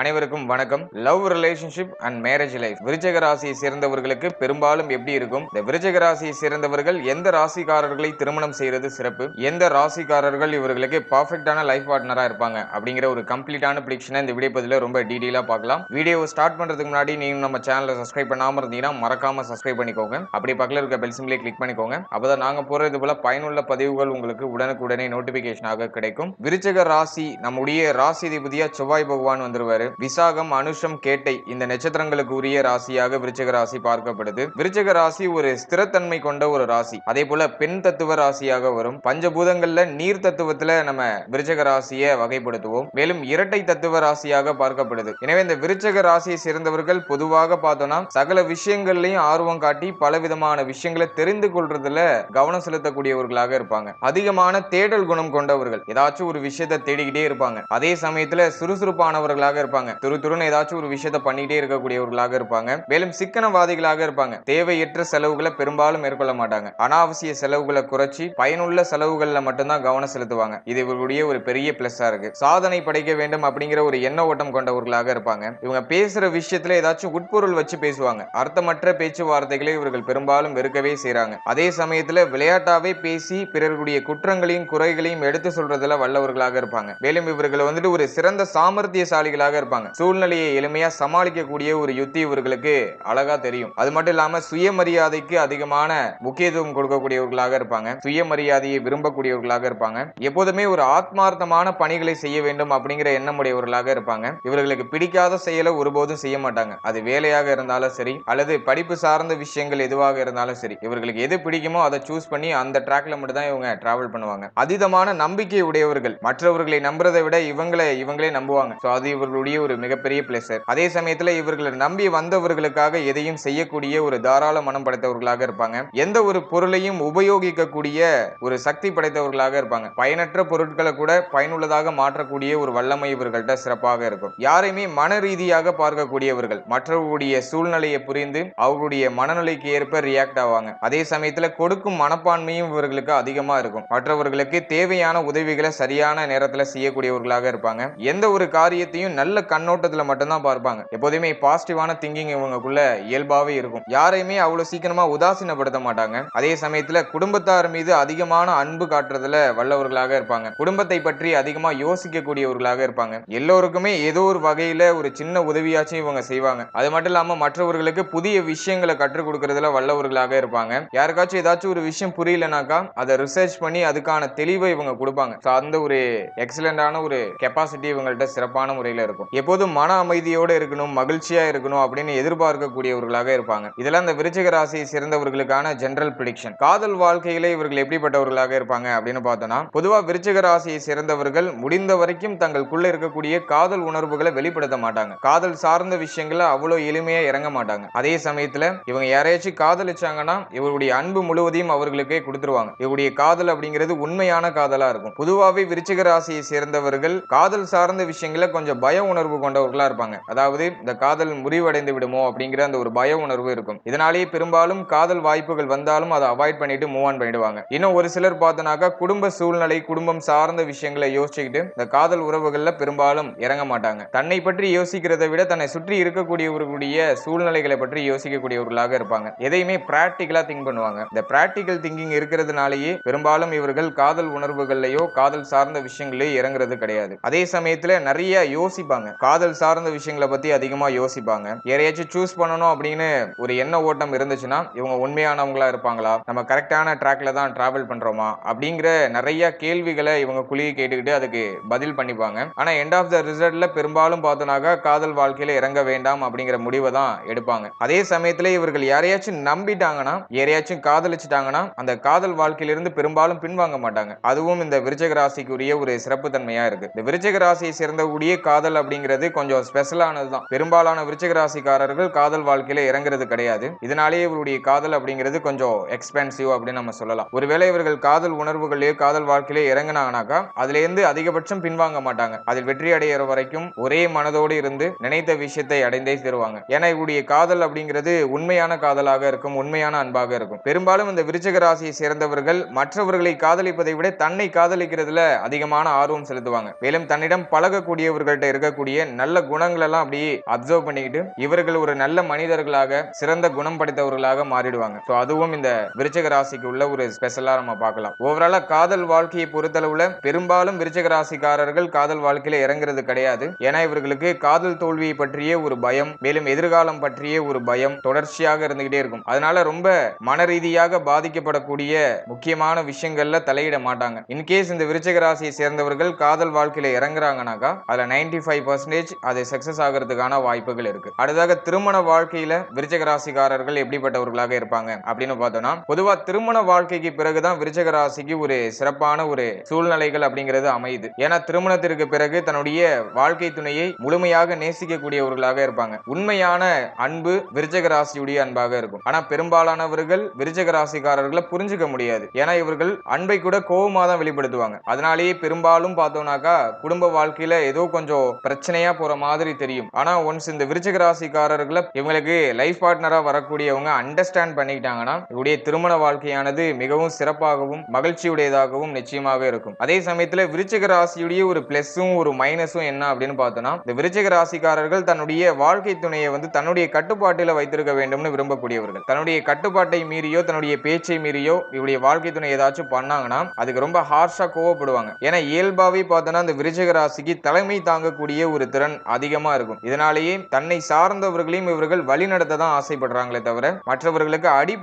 அனைவருக்கும் வணக்கம். Love relationship and marriage life விருச்சக ராசியை சேர்ந்தவர்களுக்கு பெரும்பாலும் எப்படி இருக்கும்? இந்த விருச்சக ராசியை சேர்ந்தவர்கள் எந்த ராசிக்காரர்களை திருமணம் செய்யறது சிறப்பு? எந்த ராசிக்காரர்கள் இவர்களுக்கு பர்ஃபெக்டான லைஃப் பார்ட்னரா இருப்பாங்க? அப்படிங்கிற ஒரு கம்ப்ளீட்டான ப்ரிடிக்ஷனை இந்த வீடியோ பதில ரொம்ப டீடெயிலா பார்க்கலாம். வீடியோவை ஸ்டார்ட் பண்றதுக்கு முன்னாடி நீங்க நம்ம சேனலை சப்ஸ்கிரைப் பண்ணாம இருந்தீங்கன்னா மறக்காம சப்ஸ்கிரைப் பண்ணிக்கோங்க. அப்படி பக்கத்தில் இருக்க பெல் சிம்லே கிளிக் பண்ணிக்கோங்க. அப்பதான் நாங்க போறது போல பயனுள்ள பதிவுகள் உங்களுக்கு உடனுக்குடனே நோட்டிபிகேஷனாக கிடைக்கும். விருச்சக ராசி நம்முடைய ராசி அதிபதியா செவ்வாய் பகவான் வந்துருவாரு. விசாகம் அனுஷம் கேட்டை இந்த நட்சத்திரங்களுக்கு உரிய ராசியாக விருச்சக ராசி பார்க்கப்படுது. விருச்சக ராசி ஒரு ஸ்திரத்தன்மை கொண்ட ஒரு ராசி. அதே போல பெண் தத்துவ ராசியாக வரும். பஞ்சபூதங்கள்ல நீர் தத்துவத்துல நம்ம விருச்சக ராசியை வகைப்படுத்துவோம். மேலும் இரட்டை தத்துவ ராசியாக பார்க்கப்படுது. எனவே இந்த விருச்சக ராசியை சேர்ந்தவர்கள் பொதுவாக பார்த்தோம்னா சகல விஷயங்கள்லயும் ஆர்வம் காட்டி பல விதமான விஷயங்களை தெரிந்து கொள்றதுல கவனம் செலுத்தக்கூடியவர்களாக இருப்பாங்க. அதிகமான தேடல் குணம் கொண்டவர்கள். ஏதாச்சும் ஒரு விஷயத்தை தேடிக்கிட்டே இருப்பாங்க. அதே சமயத்துல சுறுசுறுப்பானவர்களாக இருப்பாங்க. துரு துருன்னு ஏதாச்சும் ஒரு விஷயத்த பண்ணிட்டே இருக்கக்கூடியவர்களாக இருப்பாங்க. மேலும் சிக்கனவாதிகளாக இருப்பாங்க. தேவையற்ற செலவுகளை பெரும்பாலும் மேற்கொள்ள மாட்டாங்க. அனாவசிய செலவுகளை குறைச்சி பயனுள்ள செலவுகள்ல மட்டும்தான் கவனம் செலுத்துவாங்க. இது இவர்களுடைய ஒரு பெரிய பிளஸ்ஸா இருக்கு. சாதனை படைக்க வேண்டும் அப்படிங்கிற ஒரு எண்ண ஓட்டம் கொண்டவர்களாக இருப்பாங்க. இவங்க பேசுற விஷயத்துல ஏதாச்சும் உட்பொருள் வச்சு பேசுவாங்க. அர்த்தமற்ற பேச்சுவார்த்தைகளை இவர்கள் பெரும்பாலும் வெறுக்கவே செய்றாங்க. அதே சமயத்துல விளையாட்டாவே பேசி பிறர்களுடைய குற்றங்களையும் குறைகளையும் எடுத்து சொல்றதுல வல்லவர்களாக இருப்பாங்க. மேலும் இவர்கள் வந்துட்டு ஒரு சிறந்த சாமர்த்தியசாலிகளாக இருப்பாங்க. சூழ்நிலையை எளிமையா சமாளிக்கக்கூடிய ஒரு யுத்தி இவர்களுக்கு அழகா தெரியும். அது மட்டும் இல்லாம சுயமரியாதைக்கு அதிகமான முக்கியத்துவம் கொடுக்கக்கூடியவர்களாக இருப்பாங்க. சுயமரியாதையை விரும்பக்கூடியவர்களாக இருப்பாங்க. எப்போதுமே ஒரு ஆத்மார்த்தமான பணிகளை செய்ய வேண்டும் அப்படிங்கிற எண்ணம் உடையவர்களாக இருப்பாங்க. இவர்களுக்கு பிடிக்காத செயலை ஒருபோதும் செய்ய மாட்டாங்க. அது வேலையாக இருந்தாலும் சரி அல்லது படிப்பு சார்ந்த விஷயங்கள் எதுவாக இருந்தாலும் சரி இவர்களுக்கு எது பிடிக்குமோ அதை சூஸ் பண்ணி அந்த ட்ராக்ல மட்டும் தான் இவங்க டிராவல் பண்ணுவாங்க. அதீதமான நம்பிக்கை உடையவர்கள். மற்றவர்களை நம்புறதை விட இவங்களை இவங்களே நம்புவாங்க. ஸோ அது இவர்களுடைய ஒரு மிகப்பெரிய பிளேசர் அதே சமயத்துல இவர்களை நம்பி வந்தவர்களுக்காக எதையும் செய்யக்கூடிய ஒரு தாராள மனம் படைத்தவர்களாக இருப்பாங்க. எந்த ஒரு பொருளையும் உபயோகிக்கக்கூடிய ஒரு சக்தி படைத்தவர்களாக இருப்பாங்க. பயனற்ற பொருட்களை கூட பயனுள்ளதாக மாற்றக்கூடிய ஒரு வல்லமை இவர்கள்ட்ட சிறப்பாக இருக்கும். யாரையுமே மன ரீதியாக பார்க்கக்கூடியவர்கள் மற்றவர்களுடைய சூழ்நிலையை புரிந்து அவர்களுடைய மனநிலைக்கு ஏற்ப ரியாக்ட் ஆவாங்க. அதே சமயத்துல கொடுக்கும் மனப்பான்மையும் இவர்களுக்கு அதிகமா இருக்கும். மற்றவர்களுக்கு தேவையான உதவிகளை சரியான நேரத்துல செய்யக்கூடியவர்களாக இருப்பாங்க. எந்த ஒரு காரியத்தையும் நல்ல கண்ணோட்டத்துல மட்டும்தான் பார்ப்பாங்க. எப்போதுமே பாசிட்டிவான திங்கிங் இவங்களுக்குள்ள இயல்பாவே இருக்கும். யாரையுமே அவ்வளவு சீக்கிரமா உதாசீனப்படுத்த மாட்டாங்க. அதே சமயத்துல குடும்பத்தார் மீது அதிகமான அன்பு காட்டுறதுல வல்லவர்களாக இருப்பாங்க. குடும்பத்தை பற்றி அதிகமா யோசிக்கக்கூடியவர்களாக இருப்பாங்க. எல்லோருக்குமே ஏதோ ஒரு வகையில ஒரு சின்ன உதவியாச்சும் இவங்க செய்வாங்க. அது மட்டும் இல்லாம மற்றவர்களுக்கு புதிய விஷயங்களை கற்றுக் கொடுக்கறதுல வல்லவர்களாக இருப்பாங்க. யாருக்காச்சும் ஏதாச்சும் ஒரு விஷயம் புரியலனாக்கா அதை ரிசர்ச் பண்ணி அதுக்கான தெளிவை இவங்க கொடுப்பாங்க. ஸோ அந்த ஒரு எக்ஸலண்டான ஒரு கெப்பாசிட்டி இவங்கள்ட்ட சிறப்பான முறையில இருக்கும். எப்போதும் மன அமைதியோடு இருக்கணும் மகிழ்ச்சியாக இருக்கணும் அப்படின்னு எதிர்பார்க்கக்கூடியவர்களாக இருப்பாங்க. இதெல்லாம் இந்த விருச்சிக ராசியை சேர்ந்தவர்களுக்கான ஜென்ரல் ப்ரிடிக்ஷன் காதல் வாழ்க்கையில இவர்கள் எப்படிப்பட்டவர்களாக இருப்பாங்க அப்படின்னு பார்த்தோம்னா பொதுவாக விருச்சிக ராசியை சேர்ந்தவர்கள் முடிந்த வரைக்கும் தங்களுக்குள்ள இருக்கக்கூடிய காதல் உணர்வுகளை வெளிப்படுத்த மாட்டாங்க. காதல் சார்ந்த விஷயங்களை அவ்வளோ எளிமையாக இறங்க மாட்டாங்க. அதே சமயத்தில் இவங்க யாரையாச்சும் காதலிச்சாங்கன்னா இவருடைய அன்பு முழுவதையும் அவர்களுக்கே கொடுத்துருவாங்க. இவருடைய காதல் அப்படிங்கிறது உண்மையான காதலாக இருக்கும். பொதுவாகவே விருச்சிக ராசியை சேர்ந்தவர்கள் காதல் சார்ந்த விஷயங்களை கொஞ்சம் பய உணர்வு கொண்டவர்களா இருப்பாங்க. அதாவது இந்த காதல் முறிவடைந்து விடுமோ அப்படிங்கிற அந்த ஒரு பய உணர்வு இருக்கும். இதனாலேயே பெரும்பாலும் காதல் வாய்ப்புகள் வந்தாலும் அதை அவாய்ட் பண்ணிட்டு மூவ் ஆன் பண்ணிடுவாங்க. இன்னும் ஒரு சிலர் பார்த்தோன்னாக்கா குடும்ப சூழ்நிலை குடும்பம் சார்ந்த விஷயங்களை யோசிச்சுக்கிட்டு இந்த காதல் உறவுகள்ல பெரும்பாலும் இறங்க மாட்டாங்க. தன்னை பற்றி யோசிக்கிறதை விட தன்னை சுற்றி இருக்கக்கூடியவர்களுடைய சூழ்நிலைகளை பற்றி யோசிக்கக்கூடியவர்களாக இருப்பாங்க. எதையுமே பிராக்டிக்கலா திங்க் பண்ணுவாங்க. இந்த பிராக்டிக்கல் திங்கிங் இருக்கிறதுனாலேயே பெரும்பாலும் இவர்கள் காதல் உணர்வுகள்லையோ காதல் சார்ந்த விஷயங்களையோ இறங்குறது கிடையாது. அதே சமயத்துல நிறைய யோசிப்பாங்க. காதல் சார்ந்த விஷயங்களை பத்தி அதிகமா யோசிப்பாங்க. யாரையாச்சும் சூஸ் பண்ணணும் அப்படின்னு ஒரு எண்ண ஓட்டம் இருந்துச்சுன்னா இவங்க உண்மையானவங்களா இருப்பாங்களா? நம்ம கரெக்டான ட்ராக்ல தான் டிராவல் பண்றோமா? அப்படிங்கிற நிறைய கேள்விகளை இவங்க குழியை கேட்டுக்கிட்டு அதுக்கு பதில் பண்ணிப்பாங்க. ஆனா எண்ட் ஆஃப் த ரிசல்ட்ல பெரும்பாலும் பார்த்தோம்னாக்கா காதல் வாழ்க்கையில இறங்க வேண்டாம் அப்படிங்கிற முடிவை தான் எடுப்பாங்க. அதே சமயத்துல இவர்கள் யாரையாச்சும் நம்பிட்டாங்கன்னா யாரையாச்சும் காதலிச்சிட்டாங்கன்னா அந்த காதல் வாழ்க்கையிலிருந்து பெரும்பாலும் பின்வாங்க மாட்டாங்க. அதுவும் இந்த விருச்சக ராசிக்குரிய ஒரு சிறப்பு தன்மையா இருக்கு. இந்த விருச்சக ராசியை சேர்ந்தக்கூடிய காதல் அப்படிங்கிறது கொஞ்சம் ஸ்பெஷலானது தான் பெரும்பாலான விருச்சிக ராசிக்காரர்கள் காதல் வாழ்க்கையில இறங்குறது கிடையாது. இதனாலேயே இவருடைய காதல் அப்படிங்கிறது கொஞ்சம் எக்ஸ்பென்சிவ் அப்படின்னு நம்ம சொல்லலாம். ஒருவேளை இவர்கள் காதல் உணர்வுகளிலேயே காதல் வாழ்க்கையிலே இறங்கினாங்கனாக்கா அதுல இருந்து அதிகபட்சம் பின்வாங்க மாட்டாங்க. அதில் வெற்றி அடைகிற வரைக்கும் ஒரே மனதோடு இருந்து நினைத்த விஷயத்தை அடைந்தே தருவாங்க ஏன்னா இவருடைய காதல் அப்படிங்கிறது உண்மையான காதலாக இருக்கும் உண்மையான அன்பாக இருக்கும். பெரும்பாலும் இந்த விருச்சிக ராசியை சேர்ந்தவர்கள் மற்றவர்களை காதலிப்பதை விட தன்னை காதலிக்கிறதுல அதிகமான ஆர்வம் செலுத்துவாங்க. மேலும் தன்னிடம் பழகக்கூடியவர்கள்ட்ட இருக்கக்கூடிய இருக்கக்கூடிய நல்ல குணங்கள் எல்லாம் அப்படியே அப்சர்வ் பண்ணிக்கிட்டு இவர்கள் ஒரு நல்ல மனிதர்களாக சிறந்த குணம் படைத்தவர்களாக மாறிடுவாங்க. ஸோ அதுவும் இந்த விருச்சக ராசிக்கு உள்ள ஒரு ஸ்பெஷலாக நம்ம பார்க்கலாம். ஓவராலா காதல் வாழ்க்கையை பொறுத்தளவுல பெரும்பாலும் விருச்சக ராசிக்காரர்கள் காதல் வாழ்க்கையில இறங்குறது கிடையாது. ஏன்னா இவர்களுக்கு காதல் தோல்வியை பற்றிய ஒரு பயம் மேலும் எதிர்காலம் பற்றிய ஒரு பயம் தொடர்ச்சியாக இருந்துகிட்டே இருக்கும். அதனால ரொம்ப மன ரீதியாக பாதிக்கப்படக்கூடிய முக்கியமான விஷயங்கள்ல தலையிட மாட்டாங்க. இன்கேஸ் இந்த விருச்சக ராசியை சேர்ந்தவர்கள் காதல் வாழ்க்கையில இறங்குறாங்கனாக்கா அதுல நைன்டி ஃபைவ் பர்சன்டேஜ் அது சக்சஸ் ஆகிறதுக்கான வாய்ப்புகள் இருக்கு. அடுத்ததாக திருமண வாழ்க்கையில விருச்சக ராசிக்காரர்கள் எப்படிப்பட்டவர்களாக இருப்பாங்க அப்படின்னு பார்த்தோம்னா பொதுவா திருமண வாழ்க்கைக்கு பிறகுதான் விருச்சக ராசிக்கு ஒரு சிறப்பான ஒரு சூழ்நிலைகள் அப்படிங்கிறது அமையுது. ஏன்னா திருமணத்திற்கு பிறகு தன்னுடைய வாழ்க்கை துணையை முழுமையாக நேசிக்கக்கூடியவர்களாக இருப்பாங்க. உண்மையான அன்பு விருச்சக ராசியுடைய அன்பாக இருக்கும். ஆனா பெரும்பாலானவர்கள் விருச்சக ராசிக்காரர்களை புரிஞ்சுக்க முடியாது. ஏன்னா இவர்கள் அன்பை கூட கோபமா தான் வெளிப்படுத்துவாங்க. அதனாலேயே பெரும்பாலும் பார்த்தோம்னாக்கா குடும்ப வாழ்க்கையில ஏதோ கொஞ்சம் பிரச்சனை பிரச்சனையா போற மாதிரி தெரியும். ஆனா ஒன்ஸ் இந்த விருச்சிக ராசிக்காரர்களை இவங்களுக்கு லைஃப் பார்ட்னரா வரக்கூடியவங்க அண்டர்ஸ்டாண்ட் பண்ணிக்கிட்டாங்கன்னா இவருடைய திருமண வாழ்க்கையானது மிகவும் சிறப்பாகவும் மகிழ்ச்சியுடையதாகவும் நிச்சயமாக இருக்கும். அதே சமயத்துல விருச்சிக ராசியுடைய ஒரு பிளஸும் ஒரு மைனஸும் என்ன அப்படின்னு பார்த்தோம்னா இந்த விருச்சிக ராசிக்காரர்கள் தன்னுடைய வாழ்க்கை துணையை வந்து தன்னுடைய கட்டுப்பாட்டில வைத்திருக்க வேண்டும்னு விரும்பக்கூடியவர்கள். தன்னுடைய கட்டுப்பாட்டை மீறியோ தன்னுடைய பேச்சை மீறியோ இவருடைய வாழ்க்கை துணை ஏதாச்சும் பண்ணாங்கன்னா அதுக்கு ரொம்ப ஹார்ஷா கோவப்படுவாங்க. ஏன்னா இயல்பாவே பார்த்தோம்னா இந்த விருச்சிக ராசிக்கு தலைமை தாங்கக்கூடிய ஒரு திறன் அதிகமா இருக்கும். இதனாலேயே தன்னை சார்ந்தவர்களையும் இவர்கள் வழிநடத்த தான் ஆசைப்படுறாங்களே தவிர மற்றவர்களுக்கு அடி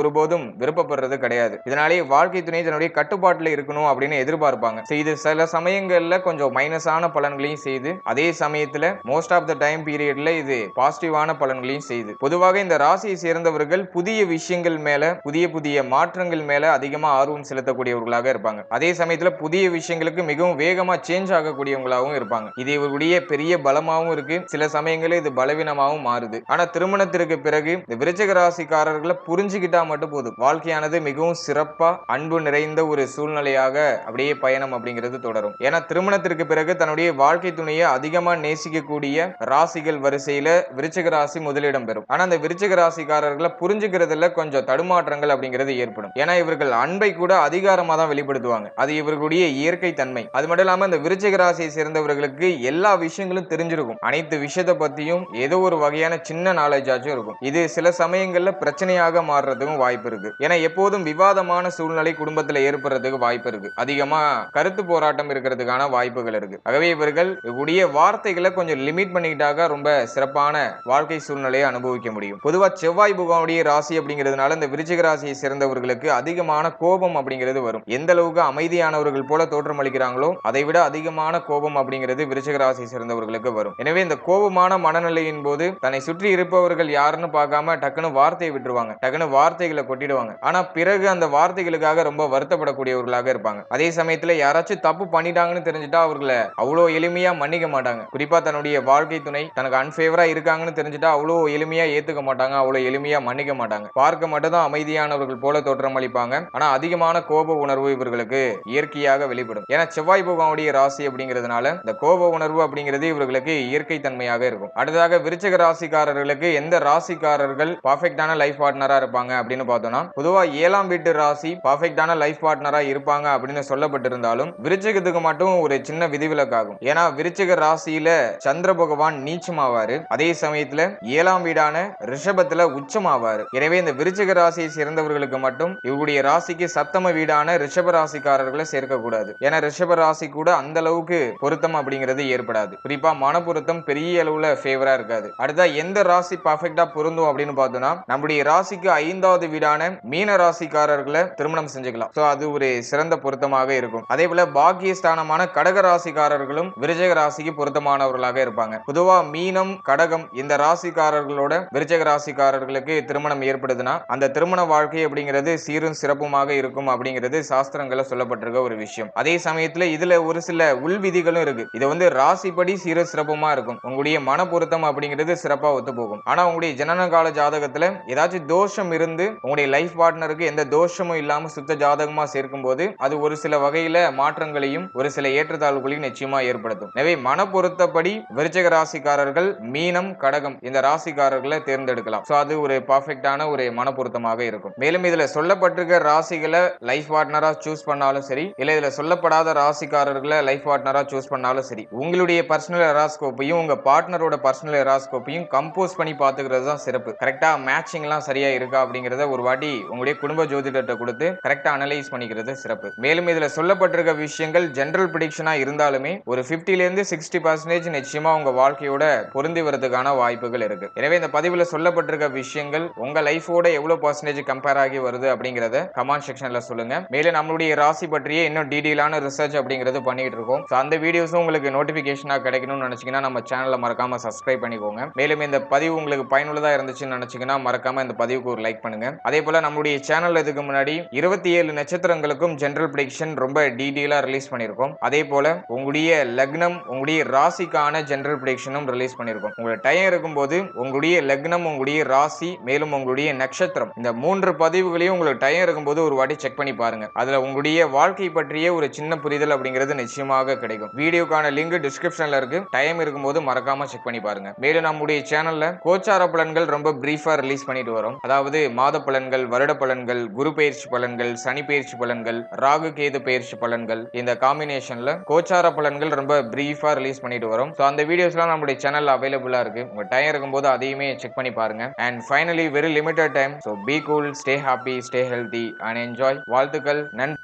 ஒருபோதும் விருப்பப்படுறது கிடையாது. இதனாலேயே வாழ்க்கை துணை தன்னுடைய கட்டுப்பாட்டில் இருக்கணும் அப்படின்னு எதிர்பார்ப்பாங்க. இது சில சமயங்கள்ல கொஞ்சம் மைனஸான பலன்களையும் செய்து அதே சமயத்துல மோஸ்ட் ஆஃப் த டைம் பீரியட்ல இது பாசிட்டிவான பலன்களையும் செய்து பொதுவாக இந்த ராசியை சேர்ந்தவர்கள் புதிய விஷயங்கள் மேல புதிய புதிய மாற்றங்கள் மேல அதிகமா ஆர்வம் செலுத்தக்கூடியவர்களாக இருப்பாங்க. அதே சமயத்துல புதிய விஷயங்களுக்கு மிகவும் வேகமா சேஞ்ச் ஆகக்கூடியவங்களாகவும் இருப்பாங்க. இது கூடிய பெரிய பலமாகவும் இருக்கு. சில சமயங்களில் இது பலவீனமாகவும் மாறுது. ஆனா திருமணத்திற்கு பிறகு இந்த விருச்சக ராசிக்காரர்களை புரிஞ்சுக்கிட்டா மட்டும் போதும். வாழ்க்கையானது மிகவும் சிறப்பா அன்பு நிறைந்த ஒரு சூழ்நிலையாக அப்படியே பயணம் அப்படிங்கிறது தொடரும். ஏன்னா திருமணத்திற்கு பிறகு தன்னுடைய வாழ்க்கை துணையை அதிகமா நேசிக்கக்கூடிய ராசிகள் வரிசையில விருச்சக ராசி முதலிடம் பெறும். ஆனா அந்த விருச்சக ராசிக்காரர்களை புரிஞ்சுக்கிறதுல கொஞ்சம் தடுமாற்றங்கள் அப்படிங்கிறது ஏற்படும். ஏன்னா இவர்கள் அன்பை கூட அதிகாரமா தான் வெளிப்படுத்துவாங்க. அது இவர்களுடைய இயற்கை தன்மை. அது மட்டும் இல்லாம இந்த விருச்சக ராசியை சேர்ந்தவர்களுக்கு எல்லா விஷயங்களும் தெரிஞ்சிருக்கும். அனைத்து விஷயத்தை பத்தியும் ஏதோ ஒரு வகையான சின்ன நாலேஜாச்சும் இருக்கும். இது சில சமயங்கள்ல பிரச்சனையாக மாறுறதுக்கும் வாய்ப்பு இருக்கு. ஏன்னா எப்போதும் விவாதமான சூழ்நிலை குடும்பத்துல ஏற்படுறதுக்கு வாய்ப்பு இருக்கு. அதிகமா கருத்து போராட்டம் இருக்கிறதுக்கான வாய்ப்புகள் இருக்கு. ஆகவே இவர்கள் இவருடைய வார்த்தைகளை கொஞ்சம் லிமிட் பண்ணிக்கிட்டாக ரொம்ப சிறப்பான வாழ்க்கை சூழ்நிலையை அனுபவிக்க முடியும். பொதுவா செவ்வாய் புகாவுடைய ராசி அப்படிங்கிறதுனால இந்த விருச்சிக ராசியை சேர்ந்தவர்களுக்கு அதிகமான கோபம் அப்படிங்கிறது வரும். எந்த அளவுக்கு அமைதியானவர்கள் போல தோற்றமளிக்கிறாங்களோ அதை விட அதிகமான கோபம் அப்படிங்கிறது விருச்சிக ராசி சேர்ந்தவர்களுக்கு வரும். எனவே இந்த கோபமான மனநிலையின் போது தன்னை சுற்றி இருப்பவர்கள் யாருன்னு பார்க்காம டக்குன்னு வார்த்தையை விட்டுருவாங்க. டக்குன்னு வார்த்தைகளை கொட்டிடுவாங்க. ஆனா பிறகு அந்த வார்த்தைகளுக்காக ரொம்ப வருத்தப்படக்கூடியவர்களாக இருப்பாங்க. அதே சமயத்துல யாராச்சும் தப்பு பண்ணிட்டாங்கன்னு தெரிஞ்சுட்டா அவர்களை அவ்வளோ எளிமையா மன்னிக்க மாட்டாங்க. குறிப்பா தன்னுடைய வாழ்க்கை துணை தனக்கு அன்பேவரா இருக்காங்கன்னு தெரிஞ்சுட்டா அவ்வளோ எளிமையா ஏத்துக்க மாட்டாங்க. அவ்வளோ எளிமையா மன்னிக்க மாட்டாங்க. பார்க்க மட்டும் தான் அமைதியானவர்கள் போல தோற்றம் அளிப்பாங்க. ஆனா அதிகமான கோப உணர்வு இவர்களுக்கு இயற்கையாக வெளிப்படும். ஏன்னா செவ்வாய் பகவானுடைய ராசி அப்படிங்கிறதுனால இந்த கோப உணர்வு உணர்வு அப்படிங்கிறது இவர்களுக்கு இயற்கை தன்மையாக இருக்கும். அடுத்ததாக விருச்சக ராசிக்காரர்களுக்கு எந்த ராசிக்காரர்கள் பர்ஃபெக்டான லைஃப் பார்ட்னரா இருப்பாங்க அப்படின்னு பார்த்தோம்னா பொதுவா ஏழாம் வீட்டு ராசி பர்ஃபெக்டான லைஃப் பார்ட்னரா இருப்பாங்க அப்படின்னு சொல்லப்பட்டிருந்தாலும் விருச்சகத்துக்கு மட்டும் ஒரு சின்ன விதிவிலக்காகும். ஏன்னா விருச்சக ராசியில சந்திர பகவான் நீச்சமாவாரு. அதே சமயத்துல ஏழாம் வீடான ரிஷபத்துல உச்சமாவாரு. எனவே இந்த விருச்சக ராசியை சேர்ந்தவர்களுக்கு மட்டும் இவருடைய ராசிக்கு சப்தம வீடான ரிஷப ராசிக்காரர்களை சேர்க்க கூடாது ஏன்னா ரிஷப ராசி கூட அந்த அளவுக்கு பொருத்தம் அப்படிங்கிறது ஏற்படும் ஏற்படாது குறிப்பா மன பொருத்தம் பெரிய அளவுல ஃபேவரா இருக்காது. அடுத்தா எந்த ராசி பர்ஃபெக்டா பொருந்தும் அப்படின்னு பார்த்தோம்னா நம்முடைய ராசிக்கு ஐந்தாவது வீடான மீன ராசிக்காரர்களை திருமணம் செஞ்சுக்கலாம். ஸோ அது ஒரு சிறந்த பொருத்தமாக இருக்கும். அதே போல பாக்கியஸ்தானமான கடக ராசிக்காரர்களும் விருச்சக ராசிக்கு பொருத்தமானவர்களாக இருப்பாங்க. பொதுவா மீனம் கடகம் இந்த ராசிக்காரர்களோட விருச்சக ராசிக்காரர்களுக்கு திருமணம் ஏற்படுதுன்னா அந்த திருமண வாழ்க்கை அப்படிங்கிறது சீரும் சிறப்புமாக இருக்கும் அப்படிங்கிறது சாஸ்திரங்களை சொல்லப்பட்டிருக்க ஒரு விஷயம். அதே சமயத்துல இதுல ஒரு சில உள் விதிகளும் இருக்கு. இது வந்து ராசிப்படி சீர சிறப்புமா இருக்கும். உங்களுடைய மன பொருத்தம் அப்படிங்கிறது சிறப்பா ஒத்து போகும். ஆனா உங்களுடைய ஜனன கால ஜாதகத்துல ஏதாச்சும் தோஷம் இருந்து உங்களுடைய லைஃப் பார்ட்னருக்கு எந்த தோஷமும் இல்லாம சுத்த ஜாதகமா சேர்க்கும் போது அது ஒரு சில வகையில மாற்றங்களையும் ஒரு சில ஏற்றத்தாழ்வுகளையும் நிச்சயமா ஏற்படுத்தும். எனவே மன பொருத்தப்படி விருச்சக ராசிக்காரர்கள் மீனம் கடகம் இந்த ராசிக்காரர்களை தேர்ந்தெடுக்கலாம். சோ அது ஒரு பர்ஃபெக்டான ஒரு மன பொருத்தமாக இருக்கும். மேலும் இதுல சொல்லப்பட்டிருக்க ராசிகளை லைஃப் பார்ட்னரா சூஸ் பண்ணாலும் சரி இல்ல இதுல சொல்லப்படாத ராசிக்காரர்களை லைஃப் பார்ட்னரா சூஸ் பண்ணாலும் சரி உங்களுடைய உங்களுடைய பர்சனல் எராஸ்கோப்பையும் உங்க பார்ட்னரோட பர்சனல் எராஸ்கோப்பையும் கம்போஸ் பண்ணி பாத்துக்கிறது தான் சிறப்பு. கரெக்டா மேட்சிங்லாம் சரியா இருக்கா அப்படிங்கறத ஒரு வாட்டி உங்களுடைய குடும்ப ஜோதிடத்தை கொடுத்து கரெக்டா அனலைஸ் பண்ணிக்கிறது சிறப்பு. மேலும் இதுல சொல்லப்பட்டிருக்க விஷயங்கள் ஜென்ரல் ப்ரிடிக்ஷனா இருந்தாலுமே ஒரு 50 ல இருந்து சிக்ஸ்டி பர்சன்டேஜ் நிச்சயமா உங்க வாழ்க்கையோட பொருந்தி வரதுக்கான வாய்ப்புகள் இருக்கு. எனவே இந்த பதிவுல சொல்லப்பட்டிருக்க விஷயங்கள் உங்க லைஃபோட எவ்வளவு பர்சன்டேஜ் கம்பேர் ஆகி வருது அப்படிங்கறத கமெண்ட் செக்ஷன்ல சொல்லுங்க. மேலும் நம்மளுடைய ராசி பற்றிய இன்னும் டீடெயிலான ரிசர்ச் அப்படிங்கறது பண்ணிட்டு இருக்கோம். ஸோ அந்த வீடியோஸும் உங்களுக்கு நோட்டிபிகேஷனா கிடைக்கணும்னு நினச்சிங்கன்னா நம்ம சேனலை மறக்காம சப்ஸ்கிரைப் பண்ணிக்கோங்க. மேலும் இந்த பதிவு உங்களுக்கு பயனுள்ளதா இருந்துச்சுன்னு நினச்சிங்கன்னா மறக்காம இந்த பதிவுக்கு ஒரு லைக் பண்ணுங்க. அதே போல நம்மளுடைய சேனல் இதுக்கு முன்னாடி இருபத்தி ஏழு நட்சத்திரங்களுக்கும் ஜென்ரல் ப்ரிடிக்ஷன் ரொம்ப டீடெயிலா ரிலீஸ் பண்ணியிருக்கோம். அதே போல உங்களுடைய லக்னம் உங்களுடைய ராசிக்கான ஜென்ரல் ப்ரிடிக்ஷனும் ரிலீஸ் பண்ணியிருக்கோம். உங்களுக்கு டைம் இருக்கும்போது உங்களுடைய லக்னம் உங்களுடைய ராசி மேலும் உங்களுடைய நட்சத்திரம் இந்த மூன்று பதிவுகளையும் உங்களுக்கு டைம் இருக்கும்போது ஒரு வாட்டி செக் பண்ணி பாருங்க. அதுல உங்களுடைய வாழ்க்கை பற்றிய ஒரு சின்ன புரிதல் அப்படிங்கிறது நிச்சயமாக கிடைக்கும். வீடியோக்கான லிங்க் டிஸ்கிரிப்ஷன்ல இருக்கு. டைம் இருக்கும்போது மறக்காம செக் பண்ணி பாருங்க. மேலும் நம்முடைய சேனல்ல கோச்சார பலன்கள் ரொம்ப பிரீஃபா ரிலீஸ் பண்ணிட்டு வரோம். அதாவது மாத பலன்கள் வருட பலன்கள் குரு பயிற்சி பலன்கள் சனி பயிற்சி பலன்கள் ராகு கேது பயிற்சி பலன்கள் இந்த காம்பினேஷன்ல கோச்சார பலன்கள் ரொம்ப பிரீஃபா ரிலீஸ் பண்ணிட்டு வரோம். ஸோ அந்த வீடியோஸ்லாம் நம்முடைய சேனல் அவைலபிளா இருக்கு. உங்க டைம் இருக்கும்போது அதையுமே செக் பண்ணி பாருங்க. And finally very limited time so be cool stay happy stay healthy and enjoy வாழ்த்துக்கள். நன்றி.